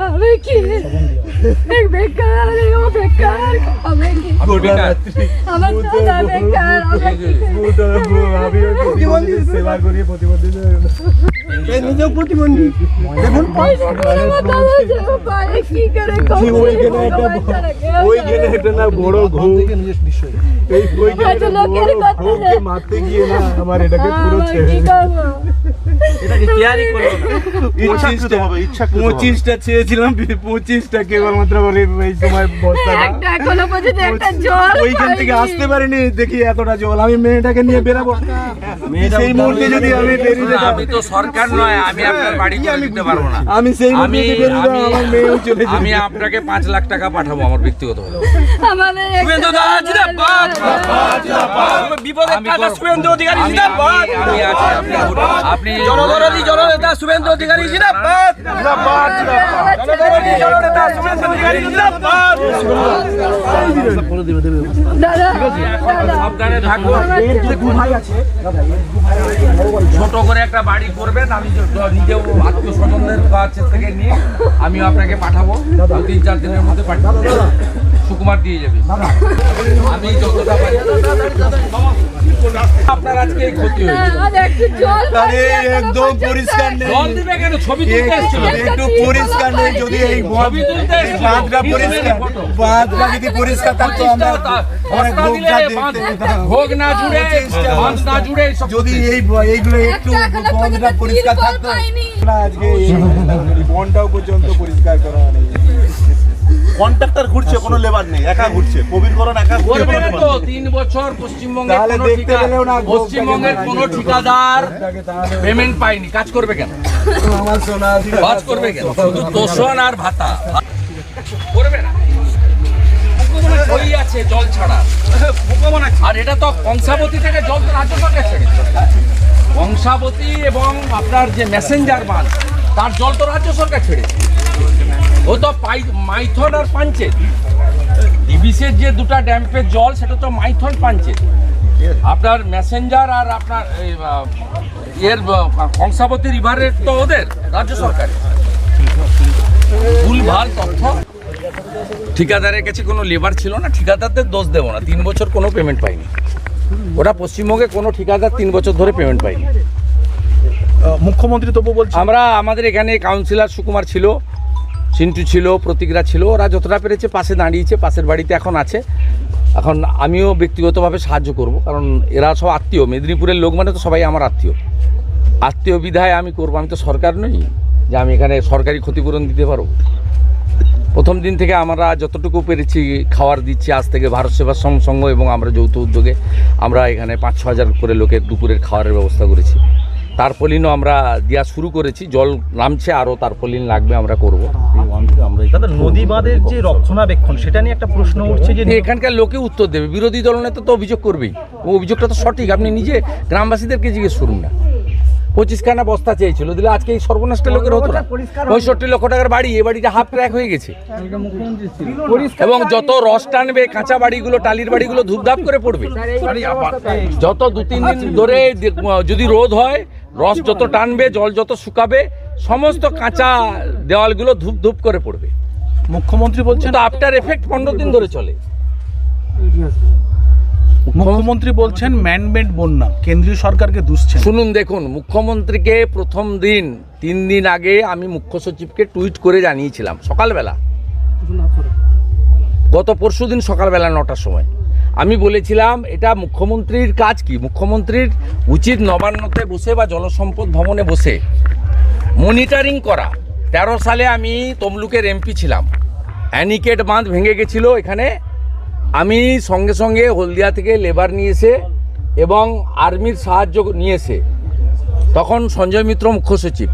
হবে কি বেকার ও বেকার হবে কি আমার দাদা বেকার সেবা করিয়ে প্রতিবন্ধী নিজেও প্রতিবন্ধী দেখুন ওই গেলে একটা না বড় ঘুম এই ওই গেলে মারতে গিয়ে না আমার এটাকে পুরো ছেড়ে পঁচিশটা পঁচিশটা চেয়েছিলাম পঁচিশটা কেবলমাত্র বলে এই সময় বস্তা ওইখান থেকে আসতে পারিনি দেখি এতটা জল। আমি মেয়েটাকে নিয়ে বেরাবো। সেই মুহূর্তে যদি আমি বেরিয়ে আমি তো সরকার নয় আমি আপনার বাড়ি করে দিতে পারব না। আমি সেই মুহূর্তে যদি বেরিয়ে আমি আমার মেয়েও চলে আমি আপনাকে পাঁচ লাখ টাকা পাঠাবো আমার ব্যক্তিগত বিপদের শুভেন্দু অধিকারী আপনি জনদরদি জননেতা শুভেন্দু অধিকারী জিন্দাবাদ। ছোট করে একটা বাড়ি করবেন আমি নিজেও আত্মীয় স্বজনদের কাছে থেকে নিয়ে আমিও আপনাকে পাঠাবো। তিন চার দিনের মধ্যে পাঠাবো সুকুমার দিয়ে যাবে। আমি যতটা পারি আপনার আজকে এই ক্ষতি হয়েছে। আর একটু জল আরে একদম পরিষ্কার নেই। জল দিবে কেন? ছবি তুলতে এসেছিল। একটু পরিষ্কার নেই যদি এই ছবি তুলতে বাঁধটা পরিষ্কার বাঁধটা যদি পরিষ্কার থাকতো আমরা অনেক ভোগটা দেখতে ভোগ না জুড়ে বাঁধ না জুড়ে যদি এই এইগুলো একটু পরিষ্কার থাকতো আজকে এই বনটাও পর্যন্ত পরিষ্কার করা নেই কন্ট্রাক্টর ঘুরছে কোনো লেবার নেই একা ঘুরছে প্রবীরকরণ একা ঘুরছে তো। তিন বছর পশ্চিমবঙ্গের কোনো ঠিকা- না, পশ্চিমবঙ্গের কোনো ঠিকাদার পেমেন্ট পায়নি কাজ করবে কেন? আমার সোনা কাজ করবে কেন? শুধু তোষণ আর ভাতা। করবে না। ওই আছে জল ছাড়া। আর এটা তো কংসাবতী থেকে জল রাজ্য সরকার কংসাবতী এবং আপনার যে মেসেঞ্জার বাঁধ তার জল তো রাজ্য সরকার ছেড়েছে। ও তো মাইথন আর পাঞ্চেত ডিবিসের যে দুটা ড্যাম্পের জল, সেটা তো মাইথন পাঞ্চেত আপনার মেসেঞ্জার আর আপনার এর কংসাবতী রিভারের তো ওদের, রাজ্য সরকারের। ভুলভাল তথ্য। ঠিকাদারের কাছে কোনো লেবার ছিল না, ঠিকাদারদের দোষ দেবো না। তিন বছর কোনো পেমেন্ট পাইনি। ওটা পশ্চিমবঙ্গে কোনো ঠিকাদার তিন বছর ধরে পেমেন্ট পাইনি মুখ্যমন্ত্রী তবু বলছে আমরা আমাদের এখানে কাউন্সিলর সুকুমার ছিল, চিন্টু ছিল, প্রতিকরা ছিল, ওরা যতটা পেরেছে পাশে দাঁড়িয়েছে, পাশের বাড়িতে এখন আছে। এখন আমিও ব্যক্তিগতভাবে সাহায্য করব, কারণ এরা সব আত্মীয়। মেদিনীপুরের লোক মানে তো সবাই আমার আত্মীয়। আত্মীয় বিধায় আমি করব, আমি তো সরকার নই যে আমি এখানে সরকারি ক্ষতিপূরণ দিতে পারব। প্রথম দিন থেকে আমরা যতটুকু পেরেছি খাওয়ার দিচ্ছি, আজ থেকে ভারত সেবাশ্রম সংঘ এবং আমরা যৌথ উদ্যোগে আমরা এখানে পাঁচ ছ হাজার করে লোকের দুপুরের খাওয়ারের ব্যবস্থা করেছি। তারপলিনও আমরা দেওয়া শুরু করেছি জল নামছে আরও তারপলিন লাগবে আমরা করব। দাদা নদী বাঁধের যে রক্ষণাবেক্ষণ সেটা নিয়ে একটা প্রশ্ন উঠছে যে এখানকার লোকে উত্তর দেবে বিরোধী দলনেতা তো অভিযোগ করবেই। ও অভিযোগটা তো সঠিক আপনি নিজে গ্রামবাসীদেরকে জিজ্ঞেস করুন না। পঁচিশখানা বস্তা চেয়েছিল দিলে আজকে এই সর্বনাশটা লোকের হতো না। পঁয়ষট্টি লক্ষ টাকার বাড়ি এ বাড়িটা হাফ ট্র্যাক হয়ে গেছে। এবং যত রস টানবে কাঁচা বাড়িগুলো টালির বাড়িগুলো ধূপধাপ করে পড়বে। যত দু তিন দিন ধরে যদি রোদ হয় রস যত টানবে জল যত শুকাবে সমস্ত কাঁচা দেওয়ালগুলো ধূপ ধূপ করে পড়বে। মুখ্যমন্ত্রী বলছেন আফটার এফেক্ট পনেরো দিন ধরে চলে। মুখ্যমন্ত্রী বলছেন ম্যানমেড বন্যা কেন্দ্রীয় সরকারকে দুষছেন। শুনুন দেখুন মুখ্যমন্ত্রীকে প্রথম দিন তিন দিন আগে আমি মুখ্য সচিবকে টুইট করে জানিয়েছিলাম সকালবেলা। গত পরশু দিন সকালবেলা নটার সময়। আমি বলেছিলাম, এটা মুখ্যমন্ত্রীর কাজ কি? মুখ্যমন্ত্রীর উচিত নবান্নতে বসে বা জলসম্পদ ভবনে বসে মনিটরিং করা। তেরো সালে আমি তমলুকের এমপি ছিলাম। অ্যানিকেট বাঁধ ভেঙে গেছিল এখানে। আমি সঙ্গে সঙ্গে হলদিয়া থেকে লেবার নিয়ে এসে এবং আর্মির সাহায্য নিয়ে এসে, তখন সঞ্জয় মিত্র মুখ্য সচিব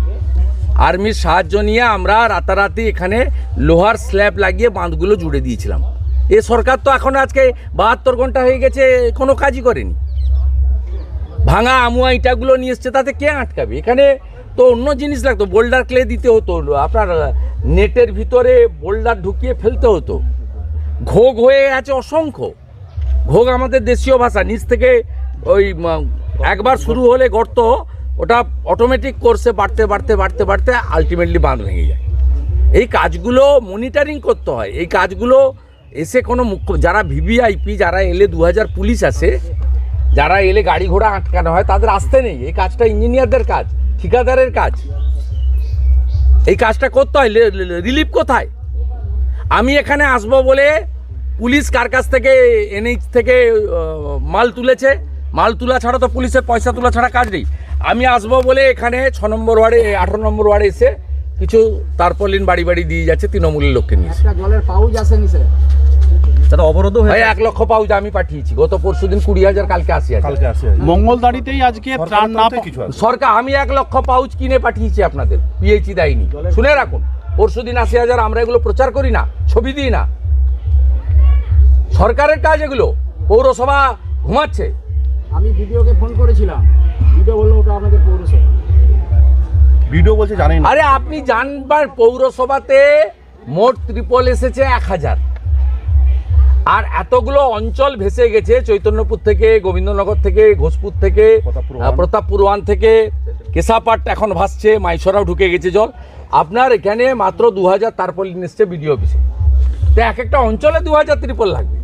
আর্মির সাহায্য নিয়ে আমরা রাতারাতি এখানে লোহার স্ল্যাব লাগিয়ে বাঁধগুলো জুড়ে দিয়েছিলাম। এ সরকার তো এখন আজকে বাহাত্তর ঘণ্টা হয়ে গেছে, কোনো কাজই করেনি। ভাঙা আমুয়া ইটাগুলো নিয়ে এসছে, তাতে কে আটকাবে? এখানে তো অন্য জিনিস লাগতো, বোল্ডার ক্লে দিতে হতো, আপনার নেটের ভিতরে বোল্ডার ঢুকিয়ে ফেলতে হতো। ঘোগ হয়ে আছে অসংখ্য। ঘোগ আমাদের দেশীয় ভাষা, নিচ থেকে ওই একবার শুরু হলে গর্ত, ওটা অটোমেটিক কোর্সে বাড়তে বাড়তে বাড়তে বাড়তে আলটিমেটলি বাঁধ ভেঙে যায়। এই কাজগুলো মনিটরিং করতে হয়। এই কাজগুলো এসে কোনো মুখ্য যারা ভিভিআইপি যারা এলে দু হাজার পুলিশ আছে যারা এলে গাড়ি ঘোড়া আটকানো হয়, তাদের আসতে নেই। এই কাজটা ইঞ্জিনিয়ারদের কাজ, ঠিকাদারের কাজ। এই কাজটা করতে হয় রিলিফ কোথায়? আমি এখানে আসব বলে পুলিশ কার কাছ থেকে এনএইচ থেকে মাল তুলেছে? মাল তোলা ছাড়া তো পুলিশের পয়সা তোলা ছাড়া কাজ নেই। আমি আসব বলে এখানে ছ নম্বর ওয়ার্ডে, আঠারো নম্বর ওয়ার্ডে এসে কিছু তারপলিন বাড়ি বাড়ি দিয়ে যাচ্ছে, তৃণমূলের লোককে নিয়ে। জলের পাউচ আসেনি, স্যার। অবরোধ ভাই হয়ে এক লক্ষ পাউচ আমি পাঠিয়েছি। গত পরশু দিন কুড়ি হাজার কালকে আসে মঙ্গলদাড়িতেই আজকে ত্রাণ না কিছু সরকার আমি এক লক্ষ পাউচ কিনে পাঠিয়েছি আপনাদের। পিএইচি দেয়নি। শুনে রাখুন পরশু দিন আশি হাজার আমরা এগুলো প্রচার করি না ছবি দিই না। সরকারের কাজ এগুলো পৌরসভা ঘুমাচ্ছে। আমি ভিডিওকে ফোন করেছিলাম। ভিডিও বলল ওটা আপনাদের পৌরসভা। ভিডিও বলছে জানেন আরে আপনি জানবার পৌরসভাতে মোট ত্রিপল এসেছে এক হাজার। আর এতগুলো অঞ্চল ভেসে গেছে চৈতন্যপুর থেকে গোবিন্দনগর থেকে ঘোষপুর থেকে প্রতাপপুর আহ, ওয়ান। থেকে কেশাপাট এখন ভাসছে মাইসরাও ঢুকে গেছে জল। আপনার এখানে মাত্র দু হাজার তারপলিন এসছে বিডিও অফিসে। তো এক একটা অঞ্চলে দু হাজার ত্রিপল লাগবে।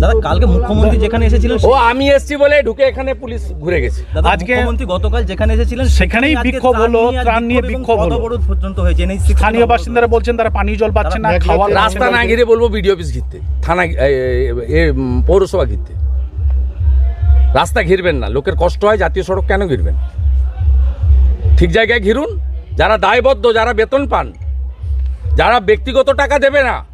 দাদা কালকে মুখ্যমন্ত্রী যেখানে এসেছিলেন ও আমি এসছি বলে ঢুকে এখানে পুলিশ ঘুরে গেছে। দাদা আজকে- মুখ্যমন্ত্রী গতকাল যেখানে এসেছিলেন সেখানেই বিক্ষোভ হলো, ত্রাণ নিয়ে বিক্ষোভ হলো। পদবরোধ পর্যন্ত হয়েছে NH স্থানীয় বাসিন্দারা বলছেন তারা পানীয় জল পাচ্ছেন না রাস্তা না ঘিরে বলব বিডিও অফিস ঘিরতে। থানা পৌরসভা ঘিরতে। রাস্তা ঘিরবেন না লোকের কষ্ট হয় জাতীয় সড়ক কেন ঘিরবেন? ঠিক জায়গায় ঘিরুন যারা দায়বদ্ধ যারা বেতন পান যারা ব্যক্তিগত টাকা দেবে না।